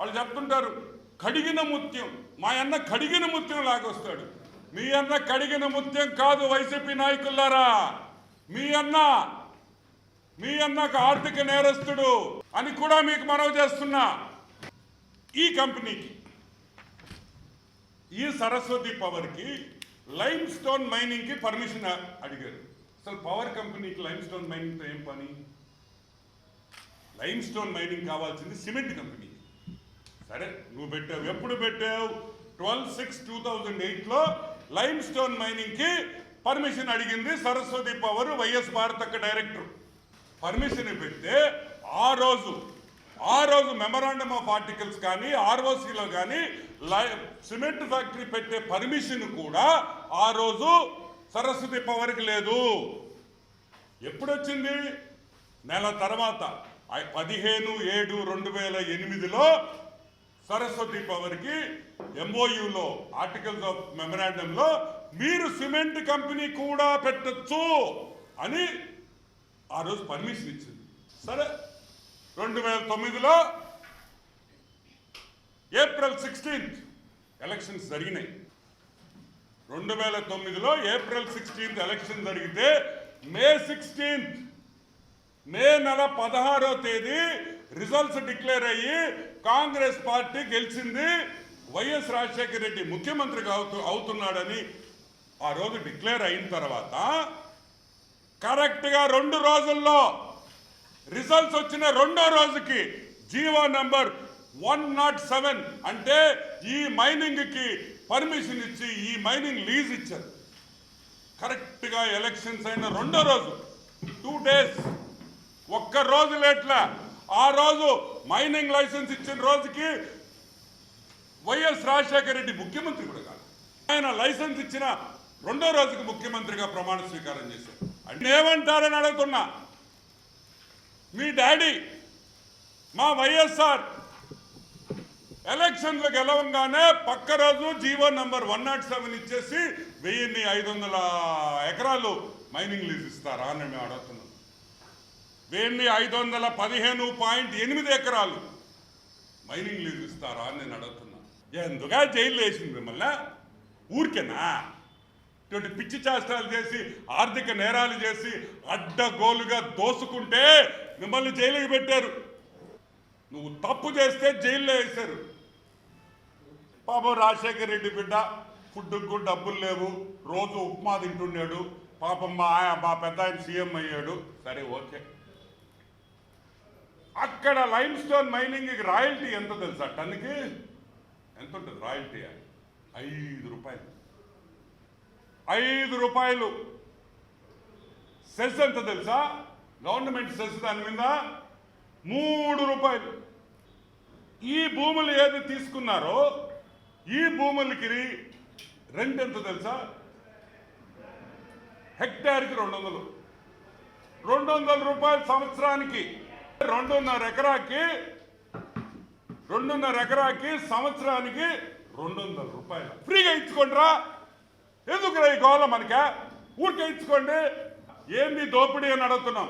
వాళ్ళు చెప్తుంటారు కడిగిన ముత్యం. మా అన్న కడిగిన ముత్యం లాగొస్తాడు మీ అన్న కడిగిన ముత్యం కాదు వైసీపీ నాయకులారా మీ అన్న మీ అన్నకు ఆర్థిక నేరస్తుడు అని కూడా మీకు మనవి చేస్తున్నా. ఈ కంపెనీకి ఈ సరస్వతి పవర్కి లైమ్ స్టోన్ మైనింగ్కి పర్మిషన్ అడిగారు. అసలు పవర్ కంపెనీకి లైమ్ స్టోన్ మైనింగ్తో ఏం పని? లైమ్ స్టోన్ మైనింగ్ కావాల్సింది సిమెంట్ కంపెనీ. సరే నువ్వు పెట్టావు. ఎప్పుడు పెట్టావు? ట్వెల్వ్ సిక్స్ టూ థౌజండ్ ఎయిట్లో లైమ్ స్టోన్ మైనింగ్కి పర్మిషన్ అడిగింది సరస్వతి పవర్ వైఎస్ భారతక్క డైరెక్టర్. పర్మిషన్ పెడితే ఆ రోజు ఆ రోజు మెమరాండమ్ ఆఫ్ ఆర్టికల్స్ కానీ ఆర్ఓసిలో కానీ లై- సిమెంట్ ఫ్యాక్టరీ పెట్టే పర్మిషన్ కూడా ఆ రోజు సరస్వతి పవర్కి లేదు. ఎప్పుడు వచ్చింది నెల తర్వాత. పదిహేను ఏడు రెండు వేల ఎనిమిదిలో సరస్వతి పవర్కి ఎంఓయులో ఆర్టికల్స్ ఆఫ్ మెమరాండంలో మీరు సిమెంట్ కంపెనీ కూడా పెట్టొచ్చు అని ఆ రోజు పర్మిషన్ ఇచ్చింది. సరే రెండు వేల తొమ్మిదిలో ఏప్రిల్ సిక్స్టీన్త్ ఎలక్షన్స్ జరిగినాయి. రెండు వేల తొమ్మిదిలో ఏప్రిల్ సిక్స్టీన్త్ ఎలక్షన్ జరిగితే మే సిక్స్టీన్త్ మే నెల పదహారో తేదీ రిజల్ట్స్ డిక్లేర్ అయ్యి కాంగ్రెస్ పార్టీ గెలిచింది. వైఎస్ రాజశేఖర రెడ్డి ముఖ్యమంత్రిగా అవుతు అవుతున్నాడని ఆ రోజు డిక్లేర్ అయిన తర్వాత కరెక్ట్గా రెండు రోజుల్లో రిజల్ట్స్ వచ్చిన రెండో రోజుకి GO number one not seven అంటే ఈ మైనింగ్కి పర్మిషన్ ఇచ్చి ఈ మైనింగ్ లీజ్ ఇచ్చారు. కరెక్ట్గా ఎలక్షన్స్ అయిన రెండో రోజు టూ డేస్ ఒక్క రోజు లేట్లా. ఆ రోజు మైనింగ్ లైసెన్స్ ఇచ్చిన రోజుకి వైఎస్ రాజశేఖర రెడ్డి ముఖ్యమంత్రి కూడా కాదు. ఆయన లైసెన్స్ ఇచ్చిన రెండో రోజుకి ముఖ్యమంత్రిగా ప్రమాణ స్వీకారం చేశారు. అంటే ఏమంటారని అడుగుతున్నా. మీ డాడీ మా వైఎస్ఆర్ ఎలక్షన్లు గెలవంగానే పక్క రోజు GO number one not seven ఇచ్చేసి వెయ్యిన్ని ఐదు వందల ఎకరాలు మైనింగ్ లీజ్ ఇస్తారా అని మేము అడుగుతున్నాం. వెయ్యిన్ని ఐదు వందల పదిహేను పాయింట్ ఎనిమిది ఎకరాలు మైనింగ్ లీజు ఇస్తారా అని నేను అడుగుతున్నా. ఎందుగా జైలు వేసింది మిమ్మల్ని? ఊరికేనా? ఇటువంటి పిచ్చి చేష్టాలు చేసి ఆర్థిక నేరాలు చేసి అడ్డగోలుగా దోసుకుంటే మిమ్మల్ని జైలుకి పెట్టారు. నువ్వు తప్పు చేస్తే జైల్లో వేశారు. పాపం రాజశేఖర రెడ్డి బిడ్డ ఫుడ్కు డబ్బులు లేవు. రోజు ఉప్మా తింటున్నాడు. పాపం మా మా పెద్ద ఆయన సీఎం అయ్యాడు. సరే ఓకే. అక్కడ లైమ్ స్టోన్ మైనింగ్కి రాయల్టీ ఎంత తెలుసా? టన్నుకి ఎంత ఉంటుంది రాయల్టీ ఐదు రూపాయలు. ఐదు రూపాయలు. సెస్ ఎంత తెలుసా? గవర్నమెంట్ సెస్ దాని మీద మూడు రూపాయలు. ఈ భూములు ఏది తీసుకున్నారో ఈ భూములకి రెంట్ ఎంత తెలుసా? హెక్టార్కి రెండు వందలు. రెండు వందల రూపాయలు సంవత్సరానికి. రెండున్నర ఎకరాకి రెండున్నర ఎకరాకి సంవత్సరానికి రెండు వందల రూపాయలు. ఫ్రీగా ఇచ్చుకోండిరా ఎందుకు ఈ గోళ మనకే? ఊరికే ఇచ్చుకోండి. ఏంది దోపిడీ అని అడుగుతున్నాం.